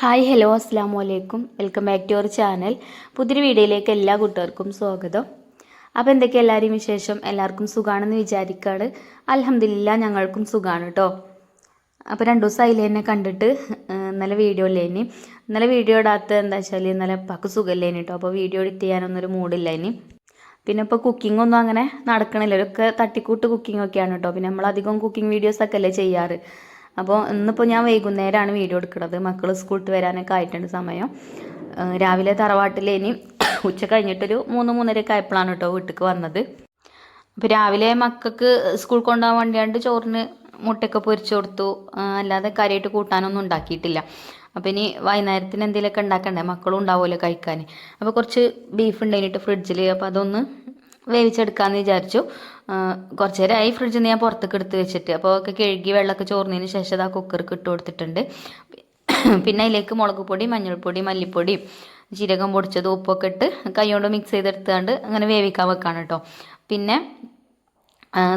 Hi hello അസ്സാം വലൈക്കും welcome back to our channel. പുതിയൊരു വീഡിയോയിലേക്ക് എല്ലാ കൂട്ടുകാർക്കും സ്വാഗതം. അപ്പോൾ എന്തൊക്കെ എല്ലാവരെയും വിശേഷം? എല്ലാവർക്കും സുഖമാണെന്ന് വിചാരിക്കാണ്. അലഹമില്ല ഞങ്ങൾക്കും സുഖമാണ് കേട്ടോ അപ്പോൾ രണ്ട് ദിവസം അതിൽ തന്നെ കണ്ടിട്ട്. ഇന്നലെ വീഡിയോ ഇല്ലേനി ഇന്നലെ വീഡിയോ ഇടാത്ത എന്താ വെച്ചാൽ ഇന്നലെ പക്ക് സുഖമില്ലേനി കേട്ടോ അപ്പോൾ വീഡിയോ എഡിറ്റ് ചെയ്യാനൊന്നൊരു മൂഡില്ല ഇനി. പിന്നെ ഇപ്പോൾ കുക്കിംഗ് ഒന്നും അങ്ങനെ നടക്കണില്ല. ഒക്കെ തട്ടിക്കൂട്ട് കുക്കിംഗ് ഒക്കെയാണ് കേട്ടോ പിന്നെ നമ്മളധികം കുക്കിംഗ് വീഡിയോസൊക്കെ അല്ലേ ചെയ്യാറ്. അപ്പോൾ ഇന്നിപ്പോൾ ഞാൻ വൈകുന്നേരമാണ് വീഡിയോ എടുക്കുന്നത്. മക്കൾ സ്കൂളിട്ട് വരാനൊക്കെ ആയിട്ടുണ്ട് സമയം. രാവിലെ തറവാട്ടിൽ ഇനി ഉച്ച കഴിഞ്ഞിട്ടൊരു മൂന്ന് മൂന്നരയൊക്കെ ആയപ്പോഴാണ് കേട്ടോ വീട്ടിലേക്ക് വന്നത്. അപ്പോൾ രാവിലെ മക്കൾക്ക് സ്കൂൾ കൊണ്ടുപോകാൻ വേണ്ടിയാണ്ട് ചോറിന് മുട്ടയൊക്കെ പൊരിച്ചു കൊടുത്തു. അല്ലാതെ കാര്യമായിട്ട് കൂട്ടാനൊന്നും ഉണ്ടാക്കിയിട്ടില്ല. അപ്പോൾ ഇനി വൈകുന്നേരത്തിന് എന്തെങ്കിലുമൊക്കെ ഉണ്ടാക്കണ്ടേ? മക്കളും ഉണ്ടാവുമല്ലോ കഴിക്കാൻ. അപ്പോൾ കുറച്ച് ബീഫ് ഉണ്ടായിട്ട് ഫ്രിഡ്ജിൽ അപ്പോൾ അതൊന്ന് വേവിച്ചെടുക്കാമെന്ന് വിചാരിച്ചു. കുറച്ച് നേരമായി ഫ്രിഡ്ജിൽ നിന്ന് ഞാൻ പുറത്തേക്ക് എടുത്ത് വെച്ചിട്ട്. അപ്പോൾ ഒക്കെ കഴുകി വെള്ളമൊക്കെ ചോർന്നതിന് ശേഷം അത് ആ കുക്കർക്ക് ഇട്ട് കൊടുത്തിട്ടുണ്ട്. പിന്നെ അതിലേക്ക് മുളക് പൊടി മഞ്ഞൾപ്പൊടി മല്ലിപ്പൊടി ജീരകം പൊടിച്ചത് ഉപ്പൊക്കെ ഇട്ട് കൈകൊണ്ട് മിക്സ് ചെയ്തെടുത്തുകൊണ്ട് അങ്ങനെ വേവിക്കാൻ വെക്കാണ് കേട്ടോ പിന്നെ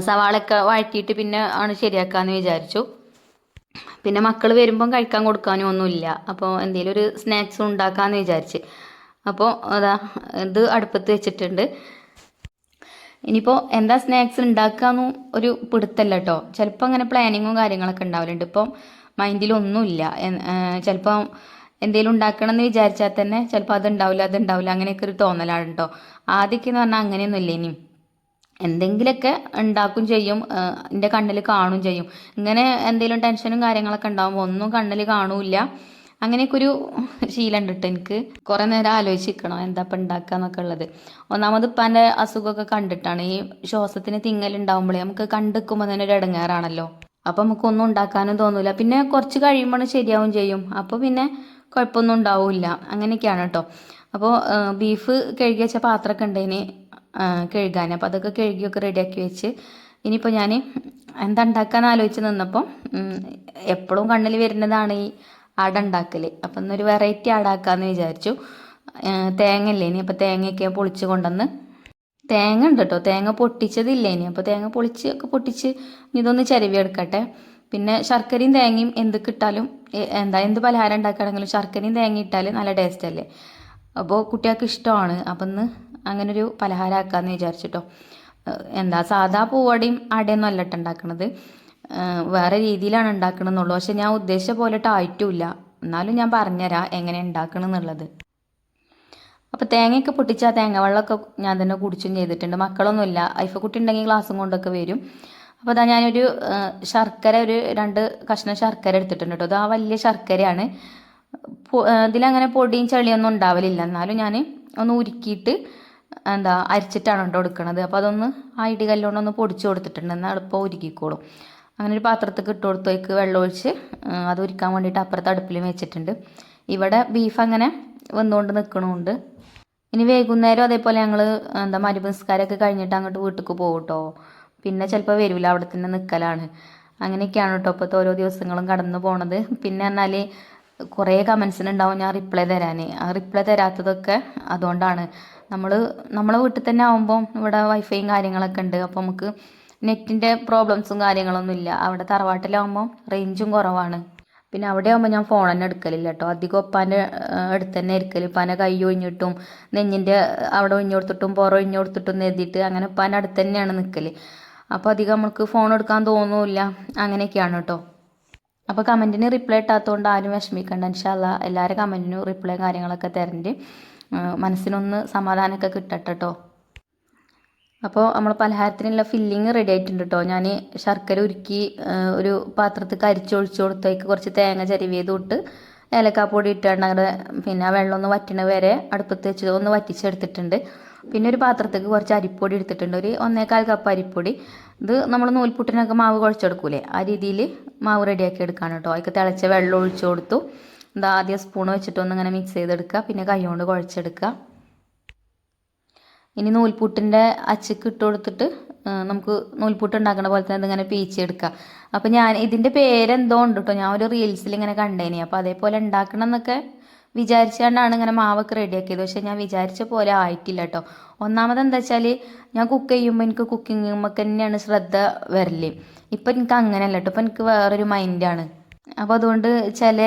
സവാളൊക്കെ വഴറ്റിയിട്ട് പിന്നെ ആണ് ശരിയാക്കാമെന്ന് വിചാരിച്ചു. പിന്നെ മക്കൾ വരുമ്പം കഴിക്കാൻ കൊടുക്കാനും ഒന്നുമില്ല. അപ്പോൾ എന്തെങ്കിലും ഒരു സ്നാക്സ് ഉണ്ടാക്കാമെന്ന് വിചാരിച്ച്. അപ്പോൾ അതാ ഇത് അടുപ്പത്ത് വെച്ചിട്ടുണ്ട്. ഇനിയിപ്പോൾ എന്താ സ്നാക്സ് ഉണ്ടാക്കാന്നും ഒരു പിടുത്തല്ല കേട്ടോ ചിലപ്പോൾ അങ്ങനെ പ്ലാനിങ്ങും കാര്യങ്ങളൊക്കെ ഉണ്ടാവലുണ്ട് ഇപ്പം മൈൻഡിലൊന്നുമില്ല ചിലപ്പോൾ എന്തെങ്കിലും ഉണ്ടാക്കണം എന്ന് വിചാരിച്ചാൽ തന്നെ ചിലപ്പോൾ അത് ഉണ്ടാവില്ല അത് ഉണ്ടാവില്ല അങ്ങനെയൊക്കെ ഒരു തോന്നലാണ് കേട്ടോ ആദ്യമൊക്കെ എന്ന് പറഞ്ഞാൽ അങ്ങനെയൊന്നും ഇല്ല ഇനിയും. എന്തെങ്കിലുമൊക്കെ ഉണ്ടാക്കും ചെയ്യും. എന്റെ കണ്ണിൽ കാണും ചെയ്യും. ഇങ്ങനെ എന്തെങ്കിലും ടെൻഷനും കാര്യങ്ങളൊക്കെ ഉണ്ടാകുമ്പോൾ ഒന്നും കണ്ണിൽ കാണൂല അങ്ങനെയൊക്കെ ഒരു ശീലം ഉണ്ട് എനിക്ക്. കുറേ നേരം ആലോചിച്ചിരിക്കണം എന്താ ഇപ്പം ഉണ്ടാക്കുക എന്നൊക്കെ ഉള്ളത്. ഒന്നാമത് ഇപ്പാന്റെ അസുഖമൊക്കെ കണ്ടിട്ടാണ് ഈ ശ്വാസത്തിന് തിങ്ങലുണ്ടാകുമ്പോഴേ നമുക്ക് കണ്ടിക്കുമ്പോൾ തന്നെ ഒരു ഇടങ്ങേറാണല്ലോ അപ്പം നമുക്കൊന്നും ഉണ്ടാക്കാനും തോന്നില്ല പിന്നെ കുറച്ച് കഴിയുമ്പോൾ ശരിയാവും ചെയ്യും. അപ്പോൾ പിന്നെ കുഴപ്പമൊന്നും ഉണ്ടാവില്ല. അങ്ങനെയൊക്കെയാണ് കേട്ടോ അപ്പോൾ ബീഫ് കഴുകി വെച്ച പാത്രമൊക്കെ ഉണ്ടേന് കഴുകാൻ അപ്പോൾ അതൊക്കെ കഴുകിയൊക്കെ റെഡിയാക്കി വെച്ച് ഇനിയിപ്പോൾ ഞാൻ എന്താ ഉണ്ടാക്കാൻ ആലോചിച്ച് നിന്നപ്പോൾ എപ്പോഴും കണ്ണിൽ വരുന്നതാണ് ഈ അട ഉണ്ടാക്കൽ അപ്പം എന്നൊരു വെറൈറ്റി അടാക്കാമെന്ന് വിചാരിച്ചു. തേങ്ങ ഇല്ലേ ഇനി? അപ്പോൾ തേങ്ങയൊക്കെ പൊളിച്ച് കൊണ്ടുവന്ന് തേങ്ങ ഉണ്ട് കേട്ടോ തേങ്ങ പൊട്ടിച്ചതില്ല ഇനി? അപ്പോൾ തേങ്ങ പൊളിച്ച് ഒക്കെ പൊട്ടിച്ച് ഇതൊന്ന് ചിരവി എടുക്കട്ടെ പിന്നെ ശർക്കരയും തേങ്ങയും എന്ത് കിട്ടാലും എന്താ എന്ത് പലഹാരം ഉണ്ടാക്കുകയാണെങ്കിലും ശർക്കരയും തേങ്ങ ഇട്ടാൽ നല്ല ടേസ്റ്റ് അല്ലേ? അപ്പോൾ കുട്ടികൾക്ക് ഇഷ്ടമാണ്. അപ്പം ഇന്ന് അങ്ങനൊരു പലഹാരം ആക്കാമെന്ന് വിചാരിച്ചിട്ടോ എന്താ സാധാ പൂവടയും അടയൊന്നും അല്ലട്ടുണ്ടാക്കണത് വേറെ രീതിയിലാണ് ഉണ്ടാക്കണമെന്നുള്ളൂ പക്ഷെ ഞാൻ ഉദ്ദേശിച്ച പോലെ ആയിട്ടുമില്ല എന്നാലും ഞാൻ പറഞ്ഞുതരാം എങ്ങനെ ഉണ്ടാക്കണം എന്നുള്ളത് അപ്പോൾ തേങ്ങയൊക്കെ പൊട്ടിച്ച് ആ തേങ്ങ വെള്ളമൊക്കെ ഞാൻ തന്നെ കുടിച്ചും ചെയ്തിട്ടുണ്ട്. മക്കളൊന്നുമില്ല. ഐഫ കുട്ടി ഉണ്ടെങ്കിൽ ഗ്ലാസും കൊണ്ടൊക്കെ വരും. അപ്പോൾ അതാ ഞാനൊരു ശർക്കര ഒരു രണ്ട് കഷ്ണം ശർക്കര എടുത്തിട്ടുണ്ട് കേട്ടോ. അത് ആ വലിയ ശർക്കരയാണ്. ഇതിലങ്ങനെ പൊടിയും ചളിയും ഒന്നും ഉണ്ടാവലില്ല. എന്നാലും ഞാൻ ഒന്ന് ഉരുക്കിയിട്ട് എന്താ അരിച്ചിട്ടാണ് കേട്ടോ എടുക്കണത്. അപ്പോൾ അതൊന്ന് ആ ഇടികല്ലുകൊണ്ടൊന്ന് പൊടിച്ച് കൊടുത്തിട്ടുണ്ട്. എന്നാൽ എളുപ്പം ഉരുക്കിക്കോളും. അങ്ങനെ ഒരു പാത്രത്തേക്ക് ഇട്ട് കൊടുത്തേക്ക് വെള്ളം ഒഴിച്ച് ആ, അത് ഒരുക്കാൻ വേണ്ടിയിട്ട് അപ്പുറത്ത് അടുപ്പിലും വെച്ചിട്ടുണ്ട്. ഇവിടെ ബീഫ് അങ്ങനെ വന്നുകൊണ്ട് നിൽക്കണമുണ്ട് ഇനി വൈകുന്നേരം അതേപോലെ ഞങ്ങൾ എന്താ മരുപുസ്കാരമൊക്കെ കഴിഞ്ഞിട്ട് അങ്ങോട്ട് വീട്ടിലേക്ക് പോകും കേട്ടോ പിന്നെ ചിലപ്പോൾ വരില്ല അവിടെ തന്നെ നിൽക്കലാണ് അങ്ങനെയൊക്കെയാണ് കേട്ടോ ഇപ്പോഴത്തെ ഓരോ ദിവസങ്ങളും കടന്നു പോണത്. പിന്നെ എന്നാൽ കുറേ കമൻസിനുണ്ടാവും ഞാൻ റിപ്ലൈ തരാൻ ആ റിപ്ലൈ തരാത്തതൊക്കെ അതുകൊണ്ടാണ്. നമ്മൾ നമ്മളെ വീട്ടിൽ തന്നെ ആകുമ്പോൾ ഇവിടെ വൈഫൈയും കാര്യങ്ങളൊക്കെ ഉണ്ട്. അപ്പോൾ നമുക്ക് നെറ്റിന്റെ പ്രോബ്ലംസും കാര്യങ്ങളൊന്നും ഇല്ല. അവിടെ തറവാട്ടിലാകുമ്പോൾ റേഞ്ചും കുറവാണ്. പിന്നെ അവിടെ ആകുമ്പോൾ ഞാൻ ഫോൺ തന്നെ എടുക്കലില്ല കേട്ടോ അധികം ഒപ്പാന്റെ അടുത്ത് തന്നെ ഇരിക്കൽ ഉപ്പാന്റെ കൈ ഒഴിഞ്ഞിട്ടും നെഞ്ഞിന്റെ അവിടെ ഒഴിഞ്ഞു കൊടുത്തിട്ടും പുറം ഒഴിഞ്ഞു കൊടുത്തിട്ടും എഴുതിയിട്ട് അങ്ങനെ ഉപ്പാന്റെ അടുത്ത് തന്നെയാണ് നിൽക്കൽ അപ്പോൾ അധികം നമുക്ക് ഫോൺ എടുക്കാൻ തോന്നുമില്ല അങ്ങനെയൊക്കെയാണ് കേട്ടോ അപ്പോൾ കമന്റിന് റിപ്ലൈ ഇട്ടാത്തതുകൊണ്ട് ആരും വിഷമിക്കണ്ട. ഇൻഷാല്ല എല്ലാവരും കമന്റിനും റിപ്ലൈ കാര്യങ്ങളൊക്കെ തരണ്ട് മനസ്സിനൊന്ന് സമാധാനമൊക്കെ കിട്ടട്ടെ കേട്ടോ അപ്പോൾ നമ്മൾ പലഹാരത്തിനുള്ള ഫില്ലിങ് റെഡി ആയിട്ടുണ്ട് കേട്ടോ ഞാൻ ശർക്കര ഉരുക്കി ഒരു പാത്രത്തിൽ കരിച്ചൊഴിച്ച് കൊടുത്തേക്ക് കുറച്ച് തേങ്ങ ചരിവിയത് ഇട്ട് ഏലക്കാപ്പൊടി ഇട്ടാണ്ട് അങ്ങനെ പിന്നെ വെള്ളം ഒന്ന് വറ്റണ വരെ അടുപ്പത്ത് വെച്ച് ഒന്ന് വറ്റിച്ചെടുത്തിട്ടുണ്ട്. പിന്നെ ഒരു പാത്രത്തേക്ക് കുറച്ച് അരിപ്പൊടി എടുത്തിട്ടുണ്ട്. ഒരു ഒന്നേകാൽ കപ്പ് അരിപ്പൊടി. ഇത് നമ്മൾ നൂൽപുട്ടിനൊക്കെ മാവ് കുഴച്ചെടുക്കൂലേ? ആ രീതിയിൽ മാവ് റെഡിയാക്കി എടുക്കാണ് കേട്ടോ അതൊക്കെ തിളച്ച വെള്ളം ഒഴിച്ചു കൊടുത്തു. എന്താ ആദ്യം സ്പൂൺ വെച്ചിട്ട് ഒന്ന് ഇങ്ങനെ മിക്സ് ചെയ്തെടുക്കുക. പിന്നെ കൈ കൊണ്ട് കുഴച്ചെടുക്കുക. ഇനി നൂൽപുട്ടിന്റെ അച്ചക്ക് ഇട്ട് കൊടുത്തിട്ട് നമുക്ക് നൂൽപുട്ട് ഉണ്ടാക്കുന്ന പോലെ തന്നെ ഇതിങ്ങനെ പീച്ചെടുക്കുക അപ്പോൾ ഞാൻ ഇതിന്റെ പേരെന്തോ ഉണ്ട് കേട്ടോ ഞാൻ ഒരു റീൽസിൽ ഇങ്ങനെ കണ്ടേനി. അപ്പോൾ അതേപോലെ ഉണ്ടാക്കണം എന്നൊക്കെ വിചാരിച്ചുകൊണ്ടാണ് ഇങ്ങനെ മാവൊക്കെ റെഡിയാക്കിയത്. പക്ഷേ ഞാൻ വിചാരിച്ച പോലെ ആയിട്ടില്ല കേട്ടോ ഒന്നാമത് എന്താ വെച്ചാൽ ഞാൻ കുക്ക് ചെയ്യുമ്പോൾ എനിക്ക് കുക്കിങ്ങുമ്പോൾ തന്നെയാണ് ശ്രദ്ധ വരൽ. ഇപ്പം എനിക്ക് അങ്ങനെയല്ല കേട്ടോ ഇപ്പം എനിക്ക് വേറൊരു മൈൻഡാണ് അപ്പോൾ അതുകൊണ്ട് ചില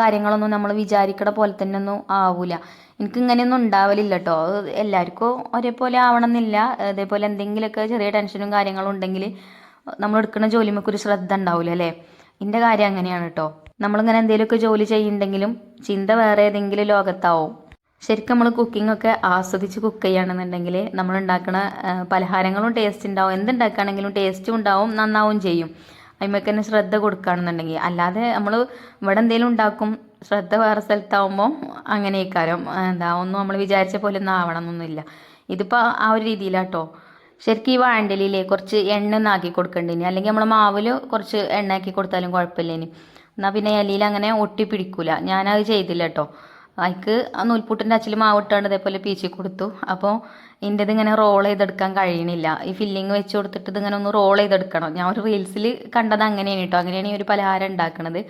കാര്യങ്ങളൊന്നും നമ്മൾ വിചാരിക്കണ പോലെ തന്നെ ഒന്നും ആവൂല. എനിക്ക് ഇങ്ങനെയൊന്നും ഉണ്ടാവലില്ല കേട്ടോ എല്ലാവർക്കും ഒരേപോലെ ആവണമെന്നില്ല അതേപോലെ എന്തെങ്കിലുമൊക്കെ ചെറിയ ടെൻഷനും കാര്യങ്ങളും ഉണ്ടെങ്കിൽ നമ്മൾ എടുക്കുന്ന ജോലിമൊക്കെ ഒരു ശ്രദ്ധ ഉണ്ടാവില്ല അല്ലേ എന്റെ കാര്യം അങ്ങനെയാണ് കേട്ടോ നമ്മളിങ്ങനെ എന്തെങ്കിലുമൊക്കെ ജോലി ചെയ്യുന്നുണ്ടെങ്കിലും ചിന്ത വേറെ ഏതെങ്കിലും ലോകത്താവും. ശരിക്കും നമ്മൾ കുക്കിംഗ് ഒക്കെ ആസ്വദിച്ച് കുക്ക് ചെയ്യുകയാണെന്നുണ്ടെങ്കിൽ നമ്മൾ ഉണ്ടാക്കുന്ന പലഹാരങ്ങളും ടേസ്റ്റ് ഉണ്ടാവും. എന്തുണ്ടാക്കുകയാണെങ്കിലും ടേസ്റ്റും ഉണ്ടാവും നന്നാവും ചെയ്യും. അതിമൊക്കെ തന്നെ ശ്രദ്ധ കൊടുക്കുകയാണെന്നുണ്ടെങ്കിൽ അല്ലാതെ നമ്മൾ ഇവിടെ എന്തെങ്കിലും ഉണ്ടാക്കും ശ്രദ്ധ വേറെ സ്ഥലത്താവുമ്പോൾ അങ്ങനെയൊക്കാരം. എന്താ ഒന്നും നമ്മൾ വിചാരിച്ച പോലെ ഒന്നും ആവണം എന്നൊന്നുമില്ല ഇതിപ്പോൾ ആ ഒരു രീതിയിലാട്ടോ. ശരിക്കും ഈ വാണ്ടലിലേ കുറച്ച് എണ്ണ ഒന്ന് ആക്കി കൊടുക്കണ്ടിനി. അല്ലെങ്കിൽ നമ്മൾ മാവിൽ കുറച്ച് എണ്ണ ആക്കി കൊടുത്താലും കുഴപ്പമില്ലേനി. എന്നാൽ പിന്നെ ഇലയിൽ അങ്ങനെ ഒട്ടി പിടിക്കൂല. ഞാനത് ചെയ്തില്ല കേട്ടോ അതിക്ക് ആ നൂൽപുട്ടിന്റെ അച്ചിൽ മാവിട്ടാണ്ട് ഇതേപോലെ പീച്ചി കൊടുത്തു. അപ്പോൾ എന്റെത് ഇങ്ങനെ റോൾ ചെയ്തെടുക്കാൻ കഴിയണില്ല. ഈ ഫില്ലിങ് വെച്ച് കൊടുത്തിട്ട് ഇതിങ്ങനെ ഒന്ന് റോൾ ചെയ്തെടുക്കണം. ഞാൻ ഒരു റീൽസിൽ കണ്ടത് അങ്ങനെയാണ് കേട്ടോ അങ്ങനെയാണ് ഈ ഒരു പലഹാരം ഉണ്ടാക്കണത്.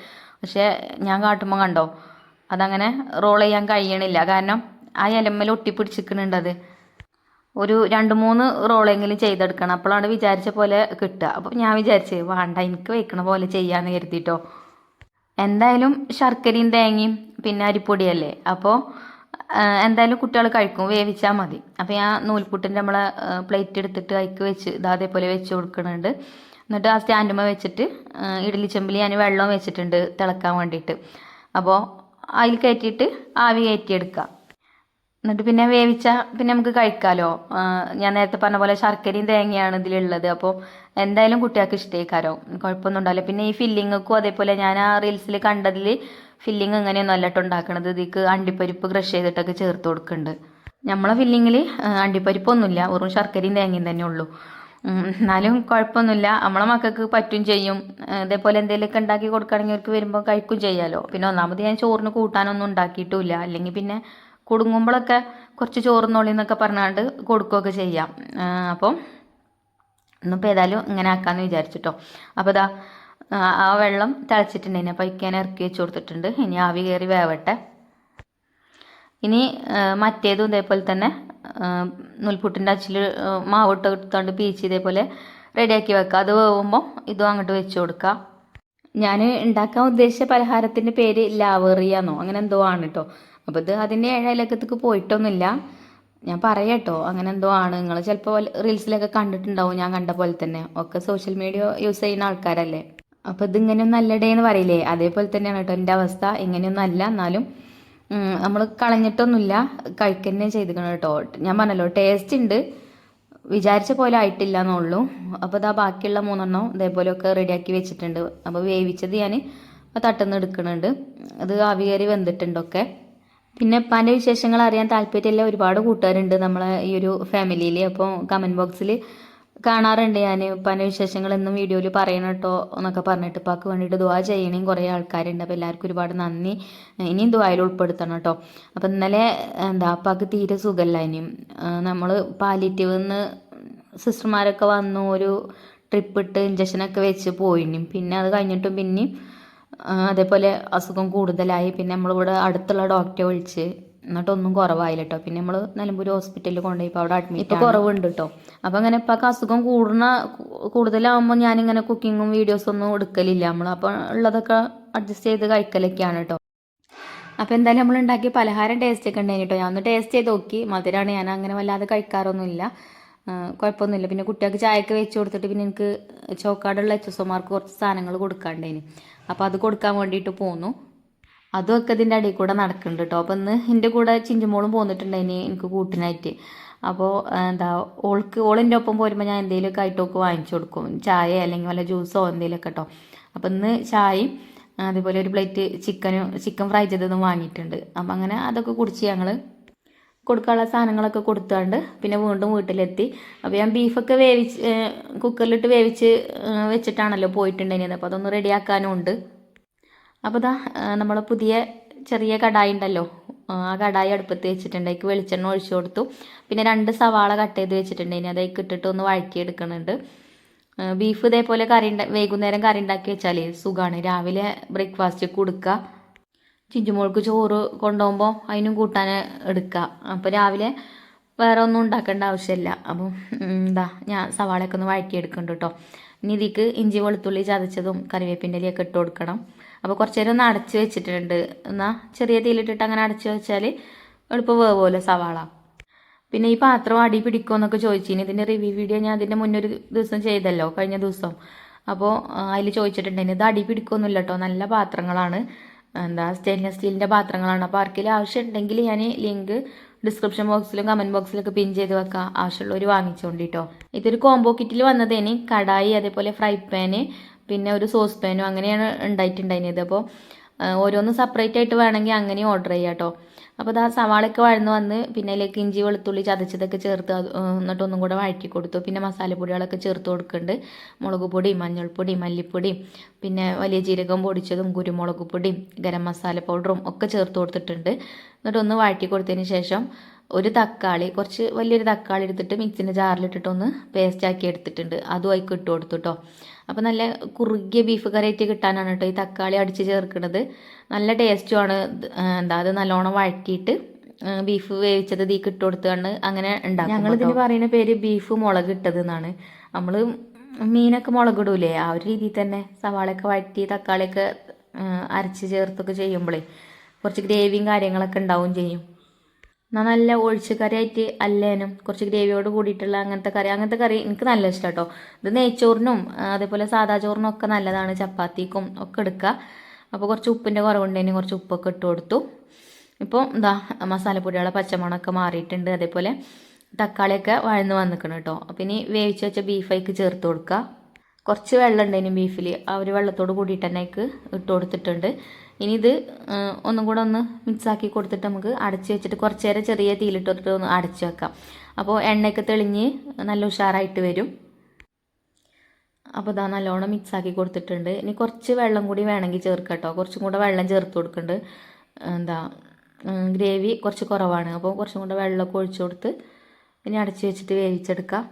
പക്ഷേ ഞാൻ കാട്ടുമ്പോൾ കണ്ടോ? അതങ്ങനെ റോൾ ചെയ്യാൻ കഴിയണില്ല. കാരണം ആ ഇലമ്മൽ ഒട്ടിപ്പിടിച്ചിരിക്കുന്നുണ്ട് അത്. ഒരു രണ്ട് മൂന്ന് റോളെങ്കിലും ചെയ്തെടുക്കണം. അപ്പോഴാണ് വിചാരിച്ച പോലെ കിട്ടുക. അപ്പം ഞാൻ വിചാരിച്ച് വേണ്ട എനിക്ക് വെക്കണ പോലെ ചെയ്യാമെന്ന് കരുതിയിട്ടോ എന്തായാലും ശർക്കരയും തേങ്ങയും പിന്നെ അരിപ്പൊടിയല്ലേ? അപ്പോൾ എന്തായാലും കുട്ടികൾ കഴിക്കും വേവിച്ചാൽ മതി. അപ്പോൾ ഞാൻ നൂൽപുട്ടിന്റെ നമ്മളെ പ്ലേറ്റ് എടുത്തിട്ട് അതിക്ക് വെച്ച് ഇത് അതേപോലെ വെച്ച് കൊടുക്കുന്നുണ്ട് എന്നിട്ട് ആ സ്റ്റാൻഡുമ്മ വെച്ചിട്ട് ഇഡ്ഡലി ചെമ്പിൽ ഞാൻ വെള്ളം വെച്ചിട്ടുണ്ട് തിളക്കാൻ വേണ്ടിയിട്ട്. അപ്പോൾ അതിൽ കയറ്റിയിട്ട് ആവി കയറ്റിയെടുക്കുക എന്നിട്ട് പിന്നെ വേവിച്ച പിന്നെ നമുക്ക് കഴിക്കാമല്ലോ ഞാൻ നേരത്തെ പറഞ്ഞ പോലെ ശർക്കരയും തേങ്ങയാണ് ഇതിലുള്ളത്. അപ്പോൾ എന്തായാലും കുട്ടികൾക്ക് ഇഷ്ടേക്കാരോ. കുഴപ്പമൊന്നും ഉണ്ടാവില്ല. പിന്നെ ഈ ഫില്ലിങ്ങൾക്കും അതേപോലെ ഞാൻ ആ റീൽസിൽ കണ്ടതിൽ ഫില്ലിങ് ഇങ്ങനെയൊന്നും അല്ലട്ടോ ഉണ്ടാക്കണത്. ഇതിക്ക് അണ്ടിപ്പരിപ്പ് ക്രഷ് ചെയ്തിട്ടൊക്കെ ചേർത്ത് കൊടുക്കുന്നുണ്ട് നമ്മളെ ഫില്ലിങ്ങിൽ അണ്ടിപ്പരിപ്പൊന്നുമില്ല. വെറും ശർക്കരയും തേങ്ങയും തന്നെ ഉള്ളൂ. എന്നാലും കുഴപ്പമൊന്നുമില്ല. നമ്മളെ മക്കൾക്ക് പറ്റും ചെയ്യും. ഇതേപോലെ എന്തെങ്കിലുമൊക്കെ ഉണ്ടാക്കി കൊടുക്കുകയാണെങ്കിൽ അവർക്ക് വരുമ്പോൾ കഴിക്കും ചെയ്യാമല്ലോ പിന്നെ ഒന്നാമത് ഞാൻ ചോറിന് കൂട്ടാനൊന്നും ഉണ്ടാക്കിയിട്ടുമില്ല. അല്ലെങ്കിൽ പിന്നെ കുടുങ്ങുമ്പോഴൊക്കെ കുറച്ച് ചോറുന്നോളി എന്നൊക്കെ പറഞ്ഞാണ്ട് കൊടുക്കുകയൊക്കെ ചെയ്യാം. അപ്പം ഇന്നിപ്പോൾ ഏതായാലും ഇങ്ങനെ ആക്കാമെന്ന് വിചാരിച്ചിട്ടോ. അപ്പോൾ ഇതാ ആ വെള്ളം തിളച്ചിട്ടുണ്ടെങ്കിൽ അപ്പോൾ ഇക്കാൻ ഇറക്കി വെച്ച് കൊടുത്തിട്ടുണ്ട്. ഇനി ആവി കയറി വേവട്ടെ. ഇനി മറ്റേതും ഇതേപോലെ തന്നെ നൂൽപുട്ടിന്റെ അച്ചിൽ മാവിട്ട് എടുത്തുകൊണ്ട് പീച്ച് ഇതേപോലെ റെഡിയാക്കി വെക്കുക അത് വേവുമ്പോൾ ഇതും അങ്ങോട്ട് വെച്ച് കൊടുക്കുക ഞാൻ ഉണ്ടാക്കാൻ ഉദ്ദേശിച്ച പലഹാരത്തിന്റെ പേര് ലാവേറിയാന്നോ അങ്ങനെ എന്തോ ആണ് കേട്ടോ അപ്പോൾ ഇത് അതിന്റെ ഏഴലക്കത്തേക്ക് പോയിട്ടൊന്നുമില്ല. ഞാൻ പറയാട്ടോ അങ്ങനെ എന്തോ ആണ്. നിങ്ങൾ ചിലപ്പോൾ റീൽസിലൊക്കെ കണ്ടിട്ടുണ്ടാവും ഞാൻ കണ്ട പോലെ തന്നെ. ഒക്കെ സോഷ്യൽ മീഡിയ യൂസ് ചെയ്യുന്ന ആൾക്കാരല്ലേ. അപ്പോൾ ഇതിങ്ങനെയൊന്നും അല്ലടേ എന്ന് പറയില്ലേ? അതേപോലെ തന്നെയാണ് കേട്ടോ എന്റെ അവസ്ഥ. ഇങ്ങനെയൊന്നും അല്ല. എന്നാലും നമ്മൾ കളഞ്ഞിട്ടൊന്നുമില്ല. കഴിക്കുന്നേ ചെയ്തിരിക്കണം കേട്ടോ ഞാൻ പറഞ്ഞല്ലോ ടേസ്റ്റ് ഉണ്ട്. വിചാരിച്ച പോലെ ആയിട്ടില്ല എന്നുള്ളൂ അപ്പോൾ ഇതാ ബാക്കിയുള്ള മൂന്നെണ്ണം ഇതേപോലെയൊക്കെ റെഡിയാക്കി വെച്ചിട്ടുണ്ട്. അപ്പോൾ വേവിച്ചത് ഞാൻ തട്ടുന്ന എടുക്കുന്നുണ്ട്. അത് ആവി കയറി വെന്തിട്ടുണ്ടൊക്കെ. പിന്നെ ഉപ്പാന്റെ വിശേഷങ്ങൾ അറിയാൻ താല്പര്യമില്ല ഒരുപാട് കൂട്ടുകാരുണ്ട് നമ്മളെ ഈ ഒരു ഫാമിലിയിൽ അപ്പോൾ കമന്റ് ബോക്സിൽ കാണാറുണ്ട് ഞാൻ ഉപ്പാന്റെ വിശേഷങ്ങൾ എന്നും വീഡിയോയിൽ പറയണം കേട്ടോ എന്നൊക്കെ പറഞ്ഞിട്ട് ഉപ്പാക്ക് വേണ്ടിയിട്ട് ദുവാ ചെയ്യണേയും കുറേ ആൾക്കാരുണ്ട്. അപ്പോൾ എല്ലാവർക്കും ഒരുപാട് നന്ദി. ഇനിയും ദുവായിൽ ഉൾപ്പെടുത്തണം കേട്ടോ. അപ്പോൾ ഇന്നലെ എന്താ ഉപ്പാക്ക് തീരെ സുഖമല്ല ഇനിയും. നമ്മൾ പാലിറ്റീവ് നിന്ന് സിസ്റ്റർമാരൊക്കെ വന്നു ഒരു ട്രിപ്പ് ഇട്ട് ഇഞ്ചക്ഷനൊക്കെ വെച്ച് പോയിനും പിന്നെ അത് കഴിഞ്ഞിട്ടും പിന്നെയും അതേപോലെ അസുഖം കൂടുതലായി. പിന്നെ നമ്മളിവിടെ അടുത്തുള്ള ഡോക്ടറെ വിളിച്ച് എന്നിട്ടൊന്നും കുറവായില്ല കേട്ടോ പിന്നെ നമ്മൾ നിലമ്പൂർ ഹോസ്പിറ്റലിൽ കൊണ്ടുപോയി അവിടെ അഡ്മിറ്റ് ഇപ്പോൾ കുറവുണ്ട് കേട്ടോ അപ്പോൾ അങ്ങനെ ഇപ്പോൾ അസുഖം കൂടുന്ന കൂടുതലാവുമ്പോൾ ഞാനിങ്ങനെ കുക്കിങ്ങും വീഡിയോസും ഒന്നും എടുക്കലില്ല. നമ്മൾ അപ്പോൾ ഉള്ളതൊക്കെ അഡ്ജസ്റ്റ് ചെയ്ത് കഴിക്കലൊക്കെയാണ് കേട്ടോ അപ്പോൾ എന്തായാലും നമ്മൾ ഉണ്ടാക്കിയ പലഹാരം ടേസ്റ്റ് ഒക്കെ ഉണ്ടായിരുന്നു കേട്ടോ ഞാൻ ഒന്ന് ടേസ്റ്റ് ചെയ്ത് നോക്കി. മധുരമാണ് ഞാൻ അങ്ങനെ വല്ലാതെ കഴിക്കാറൊന്നുമില്ല. കുഴപ്പമൊന്നുമില്ല. പിന്നെ കുട്ടികൾക്ക് ചായക്ക് വെച്ച് കൊടുത്തിട്ട് പിന്നെ എനിക്ക് ചോക്കാടുള്ള എച്ച് എസ് ഒമാർക്ക് കുറച്ച് സാധനങ്ങൾ കൊടുക്കാണ്ടേന് അപ്പോൾ അത് കൊടുക്കാൻ വേണ്ടിയിട്ട് പോന്നു. അതുമൊക്കെ ഇതിന്റെ അടിയിൽ കൂടെ നടക്കുന്നുണ്ട് കേട്ടോ അപ്പം ഇന്ന് എന്റെ കൂടെ ചിഞ്ചുമോളും പോന്നിട്ടുണ്ടായിന് എനിക്ക് കൂട്ടിനായിട്ട്. അപ്പോൾ എന്താ ഓൾക്ക് ഓളിന്റെ ഒപ്പം പോരുമ്പോൾ ഞാൻ എന്തെങ്കിലുമൊക്കെ ആയിട്ട് ഓൾക്ക് വാങ്ങിച്ചു കൊടുക്കും. ചായ അല്ലെങ്കിൽ വല്ല ജ്യൂസോ എന്തെങ്കിലുമൊക്കെ കേട്ടോ അപ്പം ഇന്ന് ചായയും അതേപോലെ ഒരു പ്ലേറ്റ് ചിക്കനും ചിക്കൻ ഫ്രൈ ചെയ്തതും വാങ്ങിയിട്ടുണ്ട്. അപ്പം അങ്ങനെ അതൊക്കെ കുടിച്ച് ഞങ്ങൾ കൊടുക്കാനുള്ള സാധനങ്ങളൊക്കെ കൊടുത്താണ്ട് പിന്നെ വീണ്ടും വീട്ടിലെത്തി. അപ്പോൾ ഞാൻ ബീഫൊക്കെ വേവിച്ച് കുക്കറിലിട്ട് വേവിച്ച് വെച്ചിട്ടാണല്ലോ പോയിട്ടുണ്ടായിരുന്നത്. അപ്പോൾ അതൊന്ന് റെഡിയാക്കാനും ഉണ്ട്. അപ്പോൾ ഇതാ നമ്മൾ പുതിയ ചെറിയ കടായി ഉണ്ടല്ലോ. ആ കടായി അടുപ്പത്ത് വെച്ചിട്ടുണ്ട്. അതിക്ക് വെളിച്ചെണ്ണ ഒഴിച്ചു കൊടുത്തു. പിന്നെ രണ്ട് സവാള കട്ട് ചെയ്ത് ഇനി അതേക്ക് ഇട്ടിട്ട് ഒന്ന് വഴറ്റിയെടുക്കുന്നുണ്ട് ബീഫ് ഇതേപോലെ കറി വൈകുന്നേരം കറി ഉണ്ടാക്കി വെച്ചാൽ സുഖമാണ് രാവിലെ ബ്രേക്ക്ഫാസ്റ്റ് കൊടുക്കുക ചിഞ്ചുമോൾക്ക് ചോറ് കൊണ്ടുപോകുമ്പോൾ അതിനും കൂട്ടാൻ എടുക്കുക അപ്പോൾ രാവിലെ വേറെ ഒന്നും ഉണ്ടാക്കേണ്ട ആവശ്യമില്ല അപ്പം എന്താ ഞാൻ സവാളയൊക്കെ ഒന്ന് വഴറ്റിയെടുക്കുന്നുണ്ട് കേട്ടോ ഇനി ഇതിക്ക് ഇഞ്ചി വെളുത്തുള്ളി ചതച്ചതും കറിവേപ്പിന്റെ ഇലയൊക്കെ ഇട്ട് കൊടുക്കണം. അപ്പോൾ കുറച്ച് നേരം ഒന്ന് അടച്ച് വെച്ചിട്ടുണ്ട്. എന്നാൽ ചെറിയ തീയിലിട്ടിട്ട് അങ്ങനെ അടച്ച് വെച്ചാൽ എളുപ്പം വേവുമല്ലോ സവാള. പിന്നെ ഈ പാത്രം അടി പിടിക്കുമോ എന്നൊക്കെ ചോദിച്ചിനി. ഇതിന്റെ റിവ്യൂ വീഡിയോ ഞാൻ അതിന്റെ മുന്നൊരു ദിവസം ചെയ്തല്ലോ കഴിഞ്ഞ ദിവസം. അപ്പോൾ അതിൽ ചോദിച്ചിട്ടുണ്ടായിരുന്നു ഇത് അടി പിടിക്കൊന്നുമില്ല കേട്ടോ നല്ല പാത്രങ്ങളാണ്. എന്താ സ്റ്റെയിൻലെസ് സ്റ്റീലിന്റെ പാത്രങ്ങളാണ്. അപ്പോൾ ആർക്കെങ്കിലും ആവശ്യമുണ്ടെങ്കിൽ ഞാൻ ലിങ്ക് ഡിസ്ക്രിപ്ഷൻ ബോക്സിലും കമന്റ് ബോക്സിലൊക്കെ പിൻ ചെയ്ത് വെക്കാം. ആവശ്യമുള്ളവർ വാങ്ങിച്ചുകൊണ്ട് കേട്ടോ ഇതൊരു കോംബോ കിറ്റിൽ വന്നതേന് കടായി അതേപോലെ ഫ്രൈ പാന് പിന്നെ ഒരു സോസ് പാനും അങ്ങനെയാണ് ഉണ്ടായിട്ടുണ്ടായിരുന്നത്. അപ്പോൾ ഓരോന്ന് സെപ്പറേറ്റ് ആയിട്ട് വേണമെങ്കിൽ അങ്ങനെ ഓർഡർ ചെയ്യാം കേട്ടോ അപ്പോൾ അത് ആ സവാളയൊക്കെ വഴന്ന് വന്ന് പിന്നെ അതിലേക്ക് ഇഞ്ചി വെളുത്തുള്ളി ചതച്ചതൊക്കെ ചേർത്ത് എന്നിട്ട് ഒന്നും കൂടെ വഴറ്റി കൊടുത്തു. പിന്നെ മസാലപ്പൊടികളൊക്കെ ചേർത്ത് കൊടുക്കുന്നുണ്ട്. മുളക് പൊടി മഞ്ഞൾപ്പൊടി മല്ലിപ്പൊടി പിന്നെ വലിയ ജീരകം പൊടിച്ചതും കുരുമുളക് പൊടിയും ഗരം മസാല പൗഡറും ഒക്കെ ചേർത്ത് കൊടുത്തിട്ടുണ്ട്. എന്നിട്ട് ഒന്ന് വഴറ്റി കൊടുത്തതിന് ശേഷം ഒരു തക്കാളി കുറച്ച് വലിയൊരു തക്കാളി എടുത്തിട്ട് മിക്സിന്റെ പേസ്റ്റ് ആക്കി എടുത്തിട്ടുണ്ട്. അതും അതിൽ ഇട്ട് കൊടുത്തു കേട്ടോ അപ്പോൾ നല്ല കുറുകിയ ബീഫ് കറിയായിട്ട് കിട്ടാനാണ് കേട്ടോ ഈ തക്കാളി അടിച്ച് ചേർക്കുന്നത് നല്ല ടേസ്റ്റുമാണ് എന്താ അത് നല്ലോണം വഴറ്റിയിട്ട് ബീഫ് വേവിച്ചത് തീക്ക് ഇട്ട് കൊടുത്തുകൊണ്ട് അങ്ങനെ ഉണ്ടാക്കും ഞങ്ങൾ ഇതിന് പറയുന്ന പേര് ബീഫ് മുളക് ഇട്ടത് എന്നാണ്. നമ്മൾ മീനൊക്കെ മുളക് ഇടൂലേ ആ ഒരു രീതിയിൽ തന്നെ സവാളയൊക്കെ വഴറ്റി തക്കാളിയൊക്കെ അരച്ച് ചേർത്തൊക്കെ ചെയ്യുമ്പോഴേ കുറച്ച് ഗ്രേവിയും കാര്യങ്ങളൊക്കെ ഉണ്ടാവും ചെയ്യും. നല്ല ഒഴിച്ച് കറിയായിട്ട് അല്ലേനും കുറച്ച് ഗ്രേവിയോട് കൂടിയിട്ടുള്ള അങ്ങനത്തെ കറി. അങ്ങനത്തെ കറി എനിക്ക് നല്ല ഇഷ്ടം കേട്ടോ ഇത് നെയ്ച്ചോറിനും അതേപോലെ സാദാ ചോറിനും ഒക്കെ നല്ലതാണ്. ചപ്പാത്തിക്കും ഒക്കെ എടുക്കുക. അപ്പോൾ കുറച്ച് ഉപ്പിന്റെ കുറവുണ്ടെങ്കിൽ കുറച്ച് ഉപ്പൊക്കെ ഇട്ട് കൊടുത്തു. ഇപ്പോൾ എന്താ മസാലപ്പൊടികളെ പച്ചമുളകൊക്കെ മാറിയിട്ടുണ്ട്. അതേപോലെ തക്കാളിയൊക്കെ വഴന്ന് വന്നിക്കണം കേട്ടോ. അപ്പം ഇനി വേവിച്ച് വെച്ച ബീഫൈക്ക് ചേർത്ത് കൊടുക്കുക. കുറച്ച് വെള്ളം ഉണ്ടായിരുന്നു ബീഫിൽ ആ ഒരു വെള്ളത്തോട് കൂടിയിട്ട് തന്നെ ഇട്ട് കൊടുത്തിട്ടുണ്ട്. ഇനി ഇത് ഒന്നും കൂടെ ഒന്ന് മിക്സാക്കി കൊടുത്തിട്ട് നമുക്ക് അടച്ച് വെച്ചിട്ട് കുറച്ച് നേരം ചെറിയ തീയിലിട്ടിട്ട് ഒന്ന് അടച്ച് വെക്കാം. അപ്പോൾ എണ്ണയൊക്കെ തെളിഞ്ഞ് നല്ല ഉഷാറായിട്ട് വരും. അപ്പോൾ ഇതാ നല്ലോണം മിക്സാക്കി കൊടുത്തിട്ടുണ്ട്. ഇനി കുറച്ച് വെള്ളം കൂടി വേണമെങ്കിൽ ചേർക്കാം കേട്ടോ കുറച്ചും കൂടെ വെള്ളം ചേർത്ത് കൊടുക്കുന്നുണ്ട് എന്താ ഗ്രേവി കുറച്ച് കുറവാണ്. അപ്പോൾ കുറച്ചും കൂടെ വെള്ളമൊക്കെ ഒഴിച്ചു കൊടുത്ത് ഇനി അടച്ച് വെച്ചിട്ട് വേവിച്ചെടുക്കാം.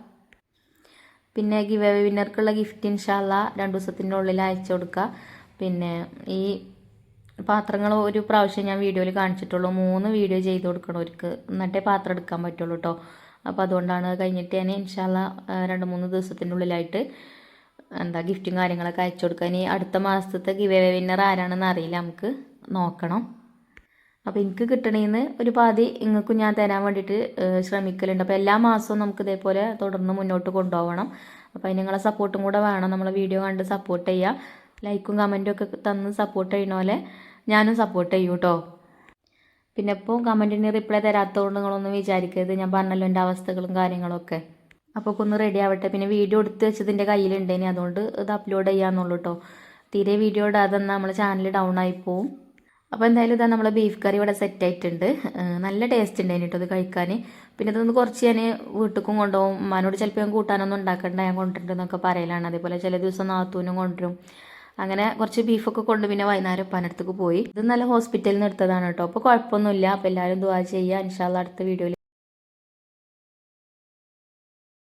പിന്നെ ഗിവ് അവേ വിന്നർക്കുള്ള ഗിഫ്റ്റ് ഇൻഷാല്ല രണ്ട് ദിവസത്തിന്റെ ഉള്ളിൽ അയച്ചു കൊടുക്കുക പിന്നെ ഈ പാത്രങ്ങൾ ഒരു പ്രാവശ്യം ഞാൻ വീഡിയോയിൽ കാണിച്ചിട്ടുള്ളൂ. മൂന്ന് വീഡിയോ ചെയ്ത് കൊടുക്കണം അവർക്ക്. എന്നിട്ടേ പാത്രം എടുക്കാൻ പറ്റുള്ളൂ കേട്ടോ അപ്പോൾ അതുകൊണ്ടാണ് കഴിഞ്ഞിട്ട് ഞാൻ ഇൻഷാല്ല രണ്ട് മൂന്ന് ദിവസത്തിന്റെ ഉള്ളിലായിട്ട് എന്താ ഗിഫ്റ്റും കാര്യങ്ങളൊക്കെ അയച്ചു കൊടുക്കുക ഇനി അടുത്ത മാസത്തെ ഗിവ് വിന്നർ ആരാണെന്ന് അറിയില്ല. നമുക്ക് നോക്കണം. അപ്പോൾ എനിക്ക് കിട്ടണേന്ന് ഒരു പാതി ഇങ്ങൾക്കും ഞാൻ തരാൻ വേണ്ടിയിട്ട് ശ്രമിക്കലുണ്ട്. അപ്പോൾ എല്ലാ മാസവും നമുക്ക് ഇതേപോലെ തുടർന്ന് മുന്നോട്ട് കൊണ്ടുപോകണം. അപ്പോൾ അതിന് നിങ്ങളെ സപ്പോർട്ടും കൂടെ വേണം. നമ്മളെ വീഡിയോ കണ്ട് സപ്പോർട്ട് ചെയ്യുക ലൈക്കും കമന്റും ഒക്കെ തന്ന് സപ്പോർട്ട് ചെയ്യുന്ന പോലെ ഞാനും സപ്പോർട്ട് ചെയ്യും കേട്ടോ പിന്നെ ഇപ്പോൾ കമന്റിന് റിപ്ലൈ തരാത്തതുകൊണ്ട് നിങ്ങളൊന്നും വിചാരിക്കരുത്. ഞാൻ പറഞ്ഞല്ലോ എന്റെ അവസ്ഥകളും കാര്യങ്ങളൊക്കെ അപ്പോൾ ഒന്ന് റെഡി ആവട്ടെ. പിന്നെ വീഡിയോ എടുത്ത് വെച്ചതിന്റെ കയ്യിലുണ്ടേനി അതുകൊണ്ട് ഇത് അപ്ലോഡ് ചെയ്യാമെന്നുള്ളൂ കേട്ടോ തീരെ വീഡിയോ ഇടാതെ നമ്മളെ ചാനൽ ഡൗൺ ആയി പോവും. അപ്പോൾ എന്തായാലും ഇതാ നമ്മളെ ബീഫ് കറി ഇവിടെ സെറ്റ് ആയിട്ടുണ്ട്. നല്ല ടേസ്റ്റ് ഉണ്ട് ഇത് കഴിക്കാൻ പിന്നെ ഇതൊന്ന് കുറച്ച് ഞാൻ വീട്ടിലേക്കും കൊണ്ടുപോകും. ഉമ്മാനോട് ചിലപ്പോൾ ഞാൻ കൂട്ടാനൊന്നും ഉണ്ടാക്കണ്ട ഞാൻ കൊണ്ടിട്ടുണ്ടെന്നൊക്കെ പറയലാണ്. അതേപോലെ ചില ദിവസം നാത്തൂനും കൊണ്ടുവരും. അങ്ങനെ കുറച്ച് ബീഫൊക്കെ കൊണ്ട് പിന്നെ വൈകുന്നേരം ഉപ്പാനടുത്തേക്ക് പോയി. ഇത് നല്ല ഹോസ്പിറ്റലിൽ നിന്ന് എടുത്തതാണ് കേട്ടോ അപ്പോൾ കുഴപ്പമൊന്നുമില്ല. അപ്പോൾ എല്ലാവരും ദുവാ ചെയ്യുക ഇൻഷാല്ല അടുത്ത വീഡിയോയിൽ